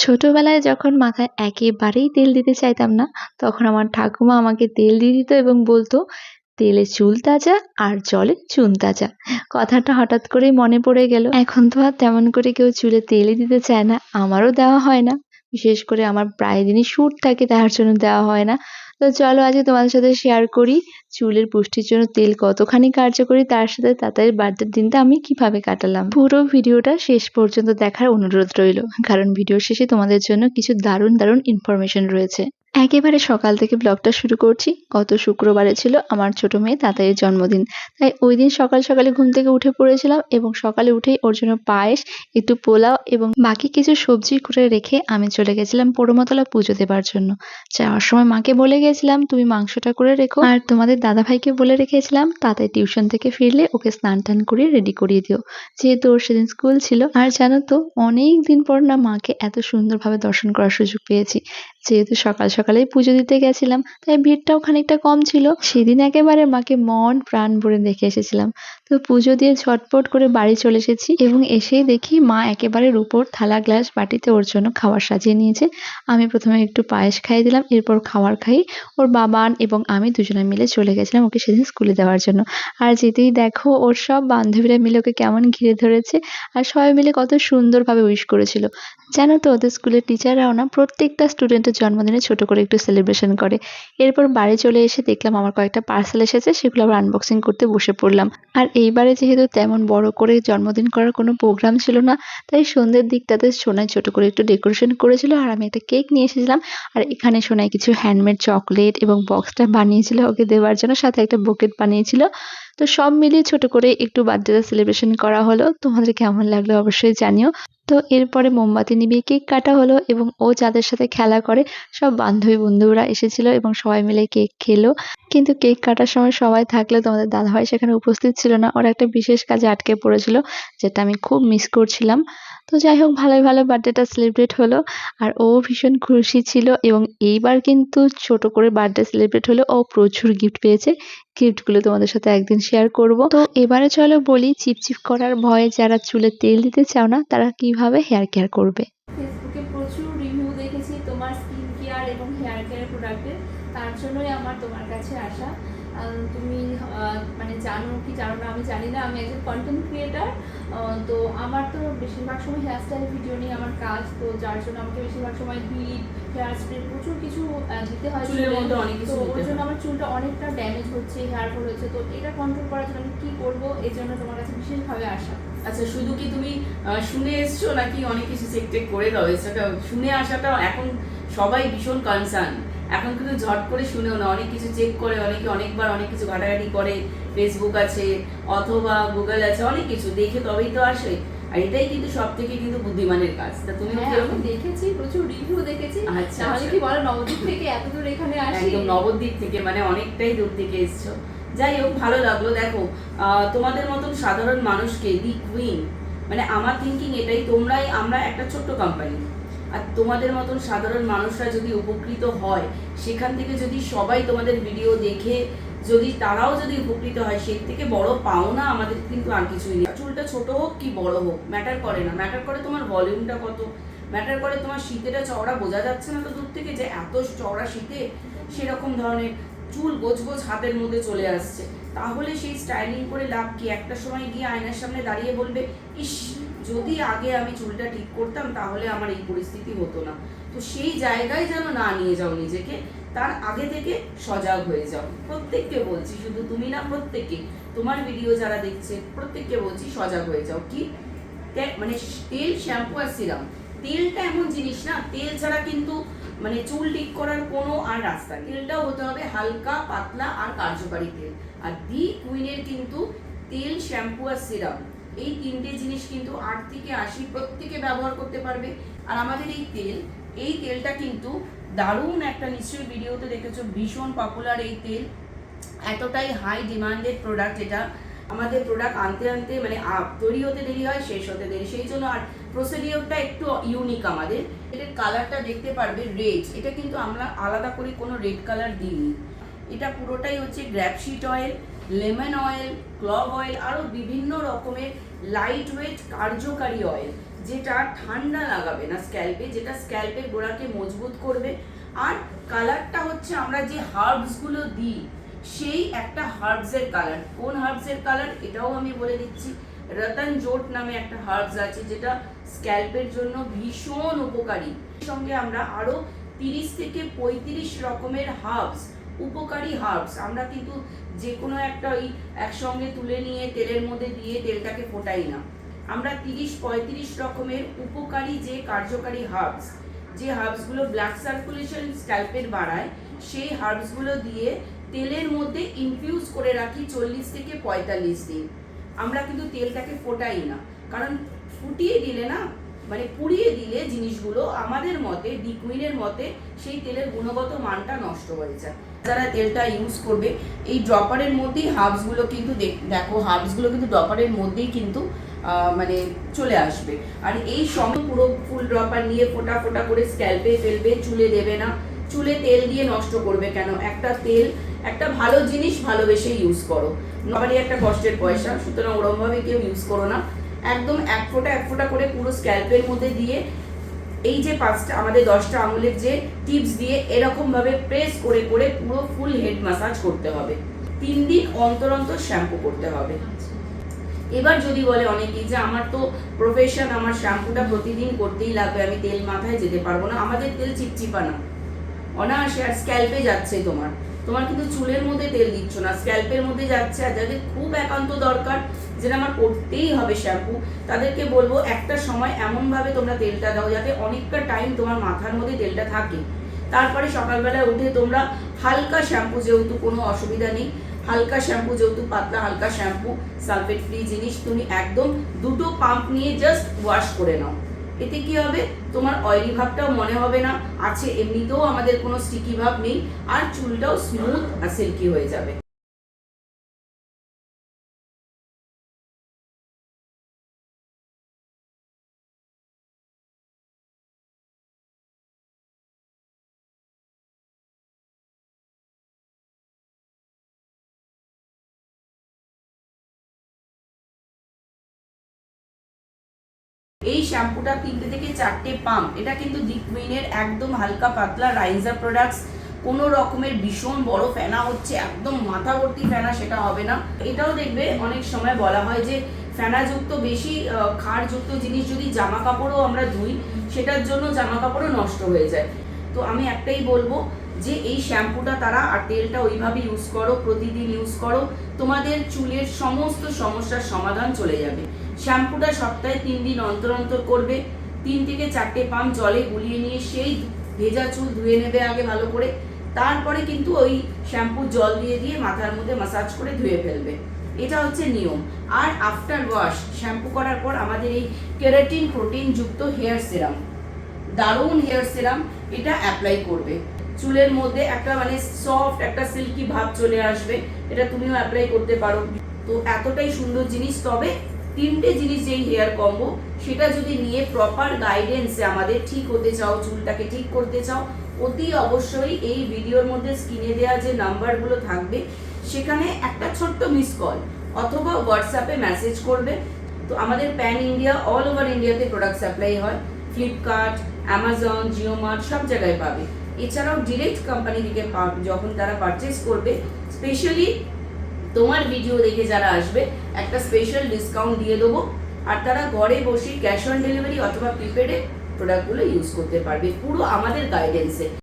ছোটবেলায় যখন মাথায় একেবারেই তেল দিতে চাইতাম না, তখন আমার ঠাকুমা আমাকে তেল দিয়ে দিত এবং বলতো, তেলে চুল তাজা আর জলে চুন তাজা। কথাটা হঠাৎ করেই মনে পড়ে গেল। এখন তো আর তেমন করে কেউ চুলে তেলই দিতে চায় না, আমারও দেওয়া হয় না। বিশেষ করে আমার প্রায় দিনই শ্যুট থাকে, তার জন্য দেওয়া হয় না। তো চলো আজকে তোমাদের সাথে শেয়ার করি চুলের পুষ্টির জন্য তেল কতখানি কার্যকরী, তার সাথে তাতাইয়ের বার্থডের দিনটা আমি কীভাবে কাটালাম। পুরো ভিডিওটা শেষ পর্যন্ত দেখার অনুরোধ রইল, কারণ ভিডিওর শেষে তোমাদের জন্য কিছু দারুণ দারুণ ইনফরমেশন রয়েছে। একেবারে সকাল থেকে ব্লগটা শুরু করছি, গত শুক্রবারে ছিল আমার ছোট মেয়ে তাতাইয়ের জন্মদিন, তাই ওই দিন সকাল সকালে ঘুম থেকে উঠে পড়েছিলাম এবং সকালে উঠেই ওর জন্য পায়েস, একটু পোলাও এবং বাকি কিছু সবজি করে রেখে আমি চলে গেছিলাম পোড়োমতলা পুজো দেবার জন্য। যাওয়ার সময় মাকে বলে গেছিলাম তুমি মাংসটা করে রেখো। আর তোমাদের দাদা ভাইকে বলে রেখেছিলাম তাতাই টিউশন থেকে ফিরলে ওকে স্নান টান করিয়ে রেডি করিয়ে দিও। যেহেতু ওর সেদিন স্কুল ছিল। আর জানো তো, অনেক দিন পর না মাকে এত সুন্দরভাবে দর্শন করার সুযোগ পেয়েছি। যেহেতু সকাল সকালেই পুজো দিতে গেছিলাম, তাই ভিড়টাও খানিকটা কম ছিল। সেদিন একেবারে মাকে মন প্রাণ ভরে দেখে এসেছিলাম। তো পুজো দিয়ে ঝটপট করে বাড়ি চলে এসেছি এবং এসেই দেখি মা একেবারে রূপোর থালা গ্লাস বাটিতে ওর জন্য খাবার সাজিয়ে নিয়েছে। আমি প্রথমে একটু পায়েস খাইয়ে দিলাম, এরপর খাবার খাই। ওর বাবান এবং আমি দুজনে মিলে চলে গেছিলাম ওকে সেদিন স্কুলে দেওয়ার জন্য। আর যেতেই দেখো, ওর সব বান্ধবীরা মিলে ওকে কেমন ঘিরে ধরেছে আর সবাই মিলে কত সুন্দরভাবে উইশ করেছিল। জানো তো, ওদের স্কুলের টিচাররাও না প্রত্যেকটা স্টুডেন্টের জন্মদিনে ছোট করে একটু সেলিব্রেশন করে। এরপর বাড়ি চলে এসে দেখলাম আমার কয়েকটা পার্সেল এসেছে, সেগুলো আবার আনবক্সিং করতে বসে পড়লাম। আর এইবারে যেহেতু তেমন বড় করে জন্মদিন করার কোনো প্রোগ্রাম ছিল না, তাই সন্ধ্যের দিকটাতে সোনায় ছোট করে একটু ডেকোরেশন করেছিল আর আমি একটা কেক নিয়ে এসেছিলাম। আর এখানে সোনায় কিছু হ্যান্ডমেড চকলেট এবং বক্সটা বানিয়েছিল ওকে দেওয়ার জন্য, সাথে একটা বকেট বানিয়েছিল। তো সব মিলিয়ে ছোট করে একটু বার্থডেটা সেলিব্রেশন করা হলো। তোমাদের কেমন লাগল অবশ্যই জানিও। তো এরপরে মোমবাতি নিভিয়ে কেক কাটা হলো এবং ও যাদের সাথে খেলা করে, সব বান্ধবী বন্ধুরা এসেছিল এবং সবাই মিলে কেক খেলো। কিন্তু কেক কাটার সময় সবাই থাকলেও তোমাদের দাদাভাই সেখানে উপস্থিত ছিল না। ওর একটা বিশেষ কাজে আটকে পড়েছিল, যেটা আমি খুব মিস করছিলাম। তো যাই হোক, ভালোই, ভালো বার্থডেটা সেলিব্রেট হলো। আর ও ভীষণ খুশি ছিল এবং এইবার কিন্তু ছোট করে বার্থডে সেলিব্রেট হলো। ও প্রচুর গিফট পেয়েছে। গিফটগুলো তোমাদের সাথে একদিন শেয়ার করব। তো এবারে চলো বলি চিপচিপ করার ভয়ে যারা চুলে তেল দিতে চাও না, তারা কীভাবে হেয়ার কেয়ার করবে? ফেসবুকে প্রচুর রিভিউ দেখেছি তোমার স্কিন কেয়ার এবং হেয়ার কেয়ার প্রোডাক্টের তার জন্যই আমার তোমার কাছে আসা। তুমি মানে জানো কি জানো না আমি জানি না আমি একজন কন্টেন্ট ক্রিয়েটার তো আমার তো বেশিরভাগ সময় হেয়ার স্টাইল ভিডিও নিয়ে আমার কাজ তো যার জন্য আমাকে বেশিরভাগ সময় হিট হেয়ার স্প্রে প্রচুর কিছু দিতে হয় চুলের মধ্যে অনেক কিছু তো ওর জন্য আমার চুলটা অনেকটা ড্যামেজ হচ্ছে হেয়ার ফল হচ্ছে তো এটা কন্ট্রোল করার জন্য আমি কি করব এই জন্য তোমার কাছে বিশেষভাবে আসা। আচ্ছা শুধু কি তুমি শুনে এসছো নাকি অনেক কিছু চেক টেক করে দাও? সেটা শুনে আসাটা এখন সবাই ভীষণ কনসার্ন এখন কিন্তু ঝট করে শুনেও না অনেক কিছু চেক করে অনেকে অনেকবার অনেক কিছু ঘাটাঘাটি করে ফেসবুক আছে অথবা গুগল আছে অনেক কিছু দেখে তবেই তো আসে আর এটাই কিন্তু সব থেকে কিন্তু বুদ্ধিমানের কাজ। তা তুমি হ্যাঁ দেখেছি প্রচুর রিভিউ দেখেছি। আচ্ছা, তাহলে আচ্ছা। কি বলো নবদ্বীপ থেকে এত দূর এখানে আসি? একদম নবদ্বীপ থেকে মানে অনেকটাই দূর থেকে এসছো। যাই হোক ভালো লাগল দেখো তোমাদের মতন সাধারণ মানুষকে দি কুইন মানে আমার থিঙ্কিং এটাই তোমরাই আমরা একটা ছোট্ট কোম্পানি আর তোমাদের মতন সাধারণ মানুষরা যদি উপকৃত হয়, সেখান থেকে যদি সবাই তোমাদের ভিডিও দেখে, যদি তারাও যদি উপকৃত হয়, সে থেকে বড় পাওনা আমাদের কিন্তু আর কিছুই নেই। চুলটা ছোট হোক কি বড় হোক ম্যাটার করে না। ম্যাটার করে তোমার ভলিউমটা কত ম্যাটার করে তোমার শীতেটা চওড়া বোঝা যাচ্ছে না তো দূর থেকে যে এত চওড়া শীতে সেরকম ধরনের চুল গোছ গোছ হাতের মধ্যে চলে আসছে। তাহলে সেই স্টাইলিং করে লাভ কি? একটা সময় গিয়ে আয়নার সামনে দাঁড়িয়ে বলবে, ইস যদি আগে আমি চুলটা ঠিক করতাম, তাহলে আমার এই পরিস্থিতি হতো না। তো সেই জায়গায় যেন না নিয়ে যাও নিজেকে, তার আগে থেকে সজাগ হয়ে যাও। প্রত্যেককে বলছি, শুধু তুমি না, প্রত্যেককে। তোমার ভিডিও যারা দেখছে, প্রত্যেককে বলছি সজাগ হয়ে যাও। কি? মানে তেল শ্যাম্পু আর সিরাম তেলটা এমন জিনিস না, তেল ছাড়া কিন্তু মানে চুল ঠিক করার কোনো আর রাস্তা। তেলটাও হতে হবে হালকা, পাতলা আর কার্যকারী তেল। আর দি কুইনের কিন্তু তেল শ্যাম্পু আর সিরাম এই তিনটে জিনিস কিন্তু আট থেকে আশি প্রত্যেকে ব্যবহার করতে পারবে। আর আমাদের এই তেল, এই তেলটা কিন্তু দারুণ একটা নিশ্চয়ই ভিডিওতে দেখেছ, ভীষণ পপুলার এই তেল। এতটাই হাই ডিমান্ডেড প্রোডাক্ট এটা আমাদের প্রোডাক্ট আনতে আনতে মানে তৈরি হতে দেরি হয়, শেষ হতে দেরি। সেই জন্য আর প্রসিডিওরটা একটু ইউনিক আমাদের। এটার কালারটা দেখতে পারবে রেড এটা কিন্তু আমরা আলাদা করে কোনো রেড কালার দিইনি। এটা পুরোটাই হচ্ছে grapeseed oil lemon oil, clove oil আরও বিভিন্ন রকমের লাইট ওয়েট কার্যকারী অয়েল যেটা ঠান্ডা লাগাবে না স্ক্যাল্পে যেটা স্ক্যাল্পের গোড়াকে মজবুত করবে। আর কালারটা হচ্ছে আমরা যে হার্বসগুলো দিই, সেই একটা হার্বসের কালার কোন হার্বসের কালার এটাও আমি বলে দিচ্ছি। রতন জোট নামে একটা হার্বস আছে যেটা স্ক্যাল্পের জন্য ভীষণ উপকারী। সঙ্গে আমরা আরও তিরিশ থেকে পঁয়ত্রিশ রকমের হার্বস উপকারী হার্বস আমরা কিন্তু যে কোনো একটা ওই একসঙ্গে তুলে নিয়ে তেলের মধ্যে দিয়ে তেলটাকে ফোটাই না। আমরা তিরিশ পঁয়ত্রিশ রকমের উপকারী যে কার্যকারী হার্বস যে হার্বসগুলো ব্লাড সার্কুলেশন স্ক্যাল্পের বাড়ায়, সেই হার্বসগুলো দিয়ে তেলের মধ্যে ইনফিউজ করে রাখি চল্লিশ থেকে পঁয়তাল্লিশ দিন। আমরা কিন্তু তেলটাকে ফোটাই না। কারণ ফুটিয়ে দিলে না মানে পুড়িয়ে দিলে জিনিসগুলো আমাদের মতে ডিকুইনের মতে, সেই তেলের গুণগত মানটা নষ্ট হয়ে যায়। যারা তেলটা ইউজ করবে, এই ড্রপারের মধ্যেই হার্বসগুলো কিন্তু দেখো হার্বসগুলো কিন্তু ড্রপারের মধ্যেই কিন্তু মানে চলে আসবে। আর এই সঙ্গে পুরো ফুল ড্রপার নিয়ে ফোটা ফোটা করে স্ক্যাল্পে ফেলবে, চুলে দেবে না। চুলে তেল দিয়ে নষ্ট করবে কেন? একটা তেল, একটা ভালো জিনিস ভালোবেসে ইউজ করো। নবারই একটা কষ্টের পয়সা, সুতরাং ওরমভাবে কেউ ইউজ করো না। একদম এক ফোঁটা এক ফোঁটা করে পুরো স্ক্যাল্পের মধ্যে দিয়ে এই যে পাঁচটা, আমাদের দশটা আঙুলের যে টিপস দিয়ে এরকম ভাবে প্রেস করে করে পুরো ফুল হেড মাসাজ করতে হবে। তিন দিন অন্তর অন্তর শ্যাম্পু করতে হবে। এবার যদি বলে অনেকেই যে, আমার তো প্রফেশন আমার শ্যাম্পুটা প্রতিদিন করতেই লাগবে, আমি তেল মাথায় যেতে পারব না, আমাদের তেল চিপচিপানা অনায়াসে আর স্ক্যাল্পে যাচ্ছে তোমার। তোমার কিন্তু চুলের মধ্যে তেল দিচ্ছ না, স্ক্যাল্পের মধ্যে যাচ্ছে আর যাদের খুব একান্ত দরকার, যেটা আমার করতেই হবে শ্যাম্পু, তাদেরকে বলব একটা সময় এমনভাবে তোমরা তেলটা দাও যাতে অনেকটা টাইম তোমার মাথার মধ্যে তেলটা থাকে। তারপরে সকালবেলা উঠে তোমরা হালকা শ্যাম্পু যেহেতু কোনো অসুবিধা নেই, হালকা শ্যাম্পু যেহেতু পাতলা, হালকা শ্যাম্পু সালফেট ফ্রি জিনিস তুমি একদম দুটো পাম্প নিয়ে জাস্ট ওয়াশ করে নাও। এতে কি হবে? তোমার অয়েলি ভাবটাও মনে হবে না। আছে, এমনিতেও আমাদের কোনো স্টিকি ভাব নেই। আর চুলটাও স্মুথ আর সিল্কি হয়ে যাবে। এই শ্যাম্পুটা তিনটে থেকে চারটে পাম্প এটা কিন্তু দিকউইনের একদম হালকা পাতলা রাইজার প্রোডাক্টস কোনো রকমের ভীষণ বড় ফেনা হচ্ছে একদম মাথা ভর্তি ফেনা সেটা হবে না। এটাও দেখবে অনেক সময় বলা হয় যে ফেনাযুক্ত বেশি আহ, ক্ষারযুক্ত জিনিস যদি জামা কাপড়ও আমরা ধুই সেটার জন্য জামা কাপড়ও নষ্ট হয়ে যায়। তো আমি একটাই বলব যে এই শ্যাম্পুটা তারা আর তেলটা ওইভাবে ইউজ করো, প্রতিদিন ইউজ করো, তোমাদের চুলের সমস্ত সমস্যার সমাধান চলে যাবে। শ্যাম্পুটা সপ্তাহে তিন দিন অন্তর অন্তর করবে, তিন থেকে চারটে পাম্প জলে গুলিয়ে নিয়ে সেই ভেজা চুল ধুয়ে নেবে আগে ভালো করে, তারপরে কিন্তু ওই শ্যাম্পু জল দিয়ে দিয়ে মাথার মধ্যে মাসাজ করে ধুয়ে ফেলবে। এটা হচ্ছে নিয়ম। আর আফটার ওয়াশ শ্যাম্পু করার পর আমাদের এই কেরাটিন প্রোটিন যুক্ত হেয়ার সিরাম দারুণ হেয়ার সিরাম এটা অ্যাপ্লাই করবে। চুলের মধ্যে একটা মানে সফট একটা সিল্কি ভাব চলে আসবে। এটা তুমিও অ্যাপ্লাই করতে পারো। তো এতটাই সুন্দর জিনিস। তবে তিনটে জিনিস যেই হেয়ার কম্বো সেটা যদি নিয়ে প্রপার গাইডেন্সে আমাদের ঠিক হতে চাও, চুলটাকে ঠিক করতে চাও, অতি অবশ্যই এই ভিডিওর মধ্যে স্ক্রিনে দেওয়া যে নাম্বারগুলো থাকবে, সেখানে একটা ছোট্ট মিস কল অথবা হোয়াটসঅ্যাপে মেসেজ করবে। তো আমাদের প্যান ইন্ডিয়া অল ওভার ইন্ডিয়াতে প্রোডাক্ট সাপ্লাই হয়। ফ্লিপকার্ট অ্যামাজন জিও মার্ট সব জায়গায় পাবে। এছাড়াও ডিরেক্ট কোম্পানি থেকে যখন তারা পারচেস করবে স্পেশালি তোমার ভিডিও দেখে যারা আসবে, একটা স্পেশাল ডিসকাউন্ট দিয়ে দেবো। আর তারা ঘরে বসে ক্যাশ অন ডেলিভারি অথবা প্রিপেডে প্রোডাক্টগুলো ইউজ করতে পারবে। পুরো আমাদের গাইডেন্সে